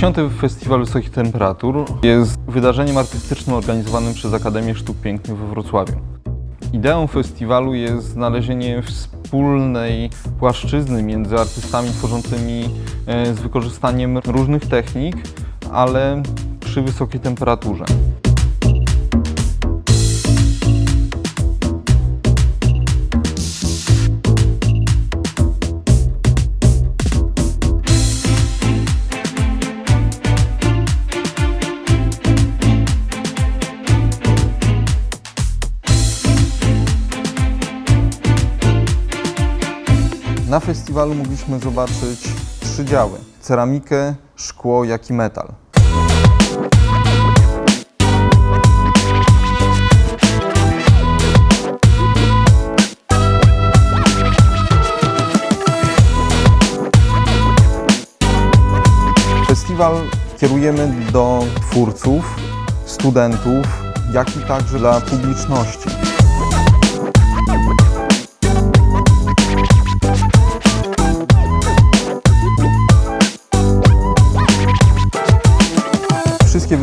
Dziewiąty Festiwal Wysokich Temperatur jest wydarzeniem artystycznym organizowanym przez Akademię Sztuk Pięknych we Wrocławiu. Ideą festiwalu jest znalezienie wspólnej płaszczyzny między artystami tworzącymi e, z wykorzystaniem różnych technik, ale przy wysokiej temperaturze. Na festiwalu mogliśmy zobaczyć trzy działy: ceramikę, szkło, jak i metal. Festiwal kierujemy do twórców, studentów, jak i także dla publiczności.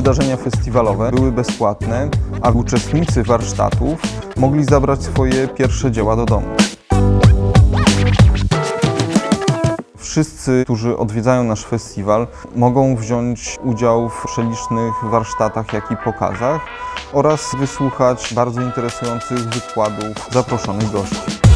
Wydarzenia festiwalowe były bezpłatne, a uczestnicy warsztatów mogli zabrać swoje pierwsze dzieła do domu. Wszyscy, którzy odwiedzają nasz festiwal, mogą wziąć udział w przelicznych warsztatach, jak i pokazach oraz wysłuchać bardzo interesujących wykładów zaproszonych gości.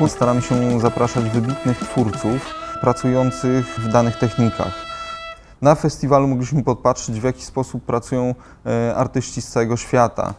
Roku staramy się zapraszać wybitnych twórców pracujących w danych technikach. Na festiwalu mogliśmy podpatrzeć, w jaki sposób pracują e, artyści z całego świata.